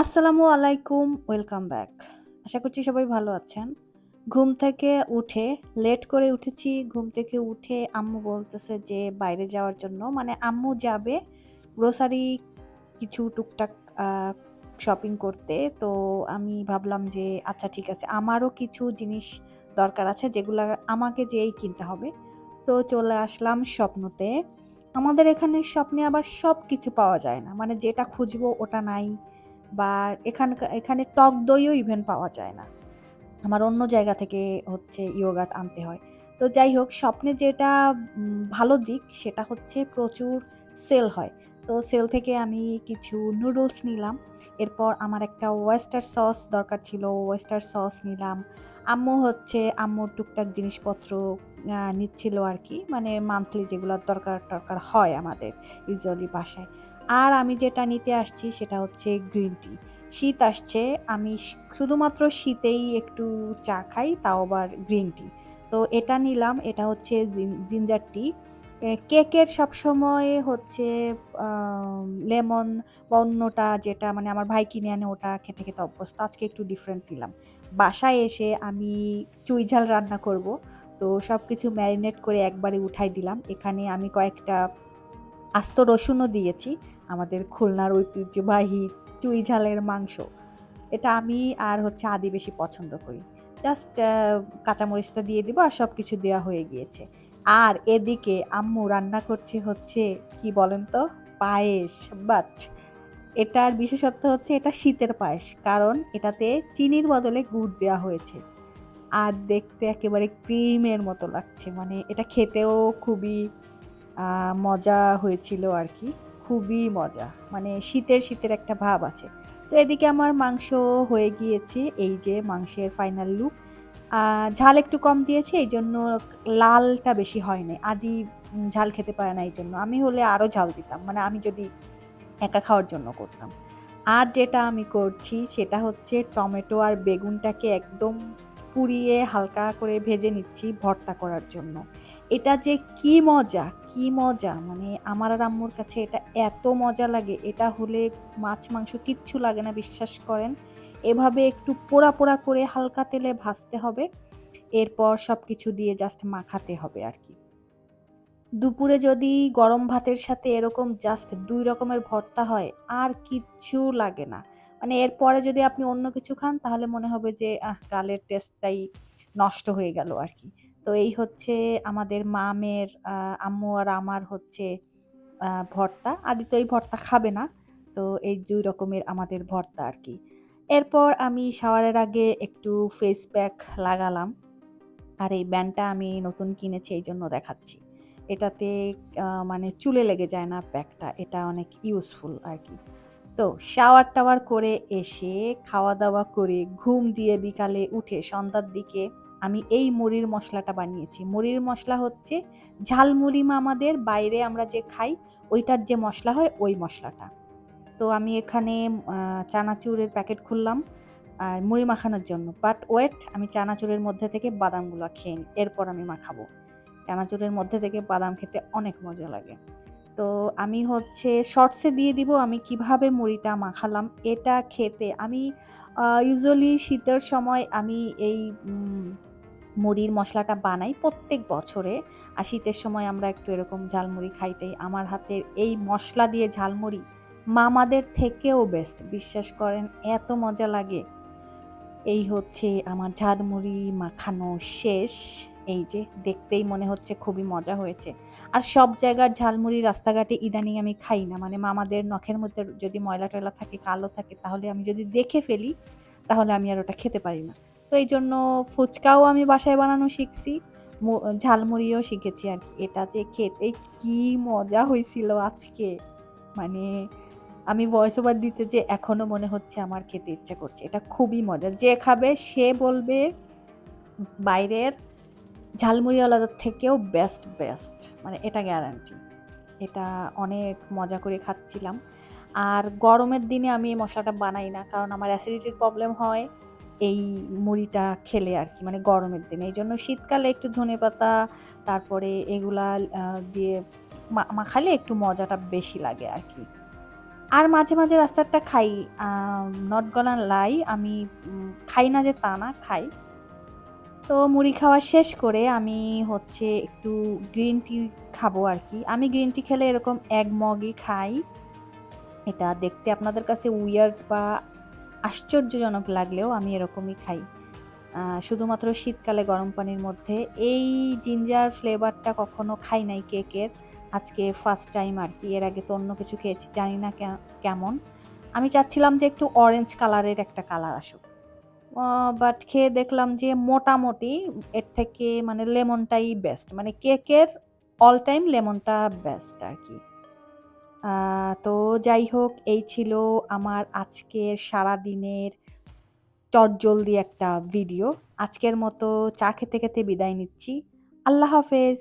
আসসালামু আলাইকুম, welcome back. আশা করছি সবাই ভালো আছেন। ঘুম থেকে উঠে লেট করে উঠেছি। ঘুম থেকে উঠে আম্মু বলতেছে যে বাইরে যাওয়ার জন্য। মানে আম্মু যাবে গ্রোসারি কিছু টুকটাক শপিং করতে। তো আমি ভাবলাম যে আচ্ছা ঠিক আছে। আমারও কিছু জিনিস দরকার আছে যেগুলো আমাকে যেয়েই কিনতে হবে। তো চলে আসলাম স্বপ্নতে। আমাদের এখানে স্বপ্নে আবার সব কিছু পাওয়া যায় না। মানে যেটা খুঁজবো ওটা নাই। বা এখানকা এখানে টক দইও ইভেন পাওয়া যায় না। আমার অন্য জায়গা থেকে হচ্ছে ইয়োগাট আনতে হয়। তো যাই হোক, স্বপ্নে যেটা ভালো দিক সেটা হচ্ছে প্রচুর সেল হয়। তো সেল থেকে আমি কিছু নুডলস নিলাম। এরপর আমার একটা ওয়েস্টার সস দরকার ছিল। ওয়েস্টার সস নিলাম। আম্মু হচ্ছে আম্মুর টুকটাক জিনিসপত্র, আ আর কি মানে মান্থলি যেগুলার দরকার-টরকার হয় আমাদের ইউজুয়ালি বাসায়। আর আমি যেটা নিতে আসছি সেটা হচ্ছে গ্রিন টি। শীত আসছে। আমি শুধুমাত্র শীতেই একটু চা খাই, তাও আবার গ্রিন টি। তো এটা নিলাম। এটা হচ্ছে জিঞ্জার টি। কেকের সবসময় হচ্ছে লেমন বা অন্যটা যেটা মানে আমার ভাই কিনে আনে ওটা খেতে, খেতে অভ্যস্ত। আজকে একটু ডিফারেন্ট নিলাম। বাসায় এসে আমি চুই ঝাল রান্না করব। তো সব কিছু ম্যারিনেট করে একবারে উঠাই দিলাম। এখানে আমি কয়েকটা আস্ত রসুনও দিয়েছি। আমাদের খুলনার ঐতিহ্যবাহী চুই ঝালের মাংস। এটা আমি আর হচ্ছে আদি বেশি পছন্দ করি। জাস্ট কাঁচামরিচটা দিয়ে দিব আর সব কিছু দেওয়া হয়ে গিয়েছে। আর এদিকে আম্মু রান্না করছে হচ্ছে, কি বলেন তো? পায়েস। বাট এটার বিশেষত্ব হচ্ছে এটা শীতের পায়েস। কারণ এটাতে চিনির বদলে গুড় দেওয়া হয়েছে। আর দেখতে একেবারে ক্রিমের মতো লাগছে। মানে এটা খেতেও খুবই মজা হয়েছিল আরকি। খুবই মজা। মানে শীতের, শীতের একটা ভাব আছে। তো এদিকে আমার মাংস হয়ে গিয়েছে। এই যে মাংসের ফাইনাল লুক। ঝাল একটু কম দিয়েছি এইজন্য লালটা বেশি হয় নাই। আদি ঝাল খেতে পারে না এই জন্য আমি হলে আরও ঝাল দিতাম। মানে আমি যদি একা খাওয়ার জন্য করতাম। আর যেটা আমি করছি সেটা হচ্ছে টমেটো আর বেগুনটাকে একদম পুড়িয়ে হালকা করে ভেজে নিচ্ছি ভর্তা করার জন্য। এটা যে কি মজা, কি মজা! মানে আমার আর আম্মুর কাছে এটা এত মজা লাগে। এটা হলে মাছ, মাংস কিচ্ছু লাগে না বিশ্বাস করেন। এভাবে একটু পোড়া, পোড়া করে হালকা তেলে ভাজতে হবে। এরপর সব কিছু দিয়ে জাস্ট মাখাতে হবে আর কি দুপুরে যদি গরম ভাতের সাথে এরকম জাস্ট দুই রকমের ভর্তা হয়, আর কিচ্ছু লাগে না। মানে এরপরে যদি আপনি অন্য কিছু খান তাহলে মনে হবে যে আহ! কালের টেস্টটাই নষ্ট হয়ে গেল আরকি। তো এই হচ্ছে আমাদের মামের আম্মু আর আমার হচ্ছে ভর্তা। আদি তো এই ভর্তা খাবে না। তো এই দুই রকমের আমাদের ভর্তা আর কি এরপর আমি শাওয়ারের আগে একটু ফেস প্যাক লাগালাম। আর এই ব্যান্ডটা আমি নতুন কিনেছি, এই জন্য দেখাচ্ছি। এটাতে মানে চুলে লেগে যায় না প্যাকটা। এটা অনেক ইউজফুল আর কি তো শাওয়ার-টাওয়ার করে এসে খাওয়া-দাওয়া করে, ঘুম দিয়ে বিকালে উঠে সন্ধ্যার দিকে আমি এই মুড়ির মশলাটা বানিয়েছি। মুড়ির মশলা হচ্ছে ঝালমুড়ি মামাদের বাইরে আমরা যে খাই, ওইটার যে মশলা হয় ওই মশলাটা তো আমি এখানে চানাচুরের প্যাকেট খুললাম মুড়ি মাখানোর জন্য। বাট ওয়েট, আমি চানাচুরের মধ্যে থেকে বাদামগুলো খেয়ে নিই। এরপর আমি মাখাবো। চানাচুরের মধ্যে থেকে বাদাম খেতে অনেক মজা লাগে। তো আমি হচ্ছে শর্টসে দিয়ে দিব আমি কীভাবে মুড়িটা মাখালাম। এটা খেতে আমি ইউজুয়ালি শীতের সময় আমি এই মুড়ির মশলাটা বানাই প্রত্যেক বছরে। আর শীতের সময় আমরা একটু এরকম ঝালমুড়ি খাইতেই আমার হাতের এই মশলা দিয়ে ঝালমুড়ি মামাদের থেকেও বেস্ট। বিশ্বাস করেন এত মজা লাগে। এই হচ্ছে আমার ঝালমুড়ি মাখানো শেষ। এই যে দেখতেই মনে হচ্ছে খুবই মজা হয়েছে। আর সব জায়গার ঝালমুড়ি রাস্তাঘাটে ইদানিং আমি খাই না। মানে মামাদের নখের মধ্যে যদি ময়লা-টয়লা থাকে, কালো থাকে তাহলে আমি যদি দেখে ফেলি তাহলে আমি আর ওটা খেতে পারি না। তো এই জন্য ফুচকাও আমি বাসায় বানানো শিখছি। ঝালমুড়িও শিখেছি আরকি। এটা যে খেতে কি মজা হইছিল আজকে! মানে আমি ভয়েস ওভার দিতে যেয়ে এখনও মনে হচ্ছে আমার খেতে ইচ্ছে করছে। এটা খুবই মজার। যে খাবে সে বলবে বাইরের ঝালমুড়িওয়ালাদের থেকেও বেস্ট, বেস্ট। মানে এটা গ্যারান্টি। এটা অনেক মজা করে খাচ্ছিলাম। আর গরমের দিনে আমি এই মসলাটা বানাই না। কারণ আমার অ্যাসিডিটির প্রবলেম হয় এই মুড়িটা খেলে আর কি মানে গরমের দিনে। এই জন্য শীতকালে একটু ধনেপাতা তারপরে এগুলা দিয়ে মাখালে একটু মজাটা বেশি লাগে আর কি আর মাঝে, মাঝে রাস্তারটা খাই। নট গনা লাই আমি খাই না যে তা না, খাই। তো মুড়ি খাওয়া শেষ করে আমি হচ্ছে একটু গ্রিন টি খাব আর কি আমি গ্রিন টি খেলে এরকম এক মগই খাই। এটা দেখতে আপনাদের কাছে উইয়ার্ড বা আশ্চর্যজনক লাগলেও আমি এরকমই খাই। শুধুমাত্র শীতকালে গরম পানির মধ্যে এই জিঞ্জার ফ্লেভারটা কখনো খাই নাই কেকের। আজকে ফার্স্ট টাইম আর কি, এর আগে তো অন্য কিছু খেয়েছি। জানি না কে, কেমন। আমি চাচ্ছিলাম যে একটু অরেঞ্জ কালারের একটা কালার আসুক। বাট খেয়ে দেখলাম যে মোটামুটি এর থেকে মানে লেমনটাই বেস্ট। মানে কেকের অল টাইম লেমনটা বেস্ট আরকি। আ তো যাই হোক এই ছিল আমার আজকের সারাদিনের চটজলদি একটা ভিডিও। আজকের মতো চা খেতে, খেতে বিদায় নিচ্ছি। আল্লাহ হাফেজ।